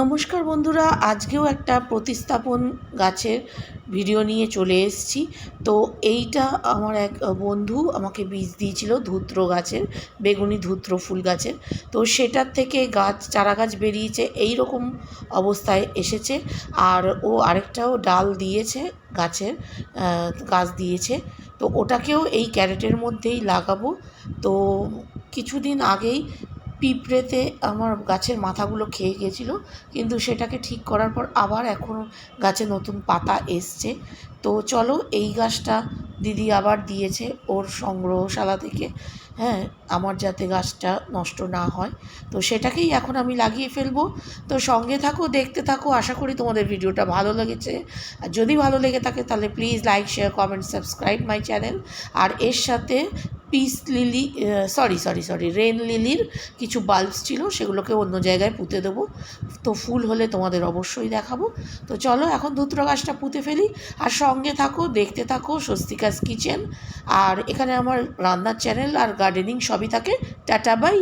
নমস্কার বন্ধুরা, আজকেও একটা প্রতিস্থাপন গাছের ভিডিও নিয়ে চলে এসেছি। তো এইটা আমার এক বন্ধু আমাকে বীজ দিয়েছিল ধূত্র গাছের, বেগুনি ধূত্র ফুল গাছের। তো সেটার থেকে গাছ, চারা গাছ বেরিয়েছে এই রকম অবস্থায় এসেছে। আর ও আরেকটাও ডাল দিয়েছে গাছের গাছ দিয়েছে। তো ওটাকেও এই ক্যারেটের মধ্যেই লাগাবো। তো কিছুদিন আগেই পিঁপড়েতে আমার গাছের মাথাগুলো খেয়ে গেছিল, কিন্তু সেটাকে ঠিক করার পর আবার এখন গাছে নতুন পাতা এসছে। তো চলো এই গাছটা দিদি আবার দিয়েছে ওর সংগ্রহশালা থেকে। হ্যাঁ আমার যাতে গাছটা নষ্ট না হয়। তো সেটাকেই এখন আমি লাগিয়ে ফেলব। তো সঙ্গে থাকো, দেখতে থাকো। আশা করি তোমাদের ভিডিওটা ভালো লেগেছে। আর যদি ভালো লেগে থাকে, তাহলে please like share comment subscribe my channel আর এর সাথে peace lily sorry sorry sorry rain লিলির কিছু বাল্বস ছিল, সেগুলোকে অন্য জায়গায় পুঁতে দেবো। তো ফুল হলে তোমাদের অবশ্যই দেখাবো। তো চলো এখন ধুত্র গাছটা পুঁতে ফেলি। আর সঙ্গে থাকো, দেখতে থাকো স্বস্তিকাস কিচেন। আর এখানে আমার রান্নার চ্যানেল আর গার্ডেনিং সবই থাকে। Tata bye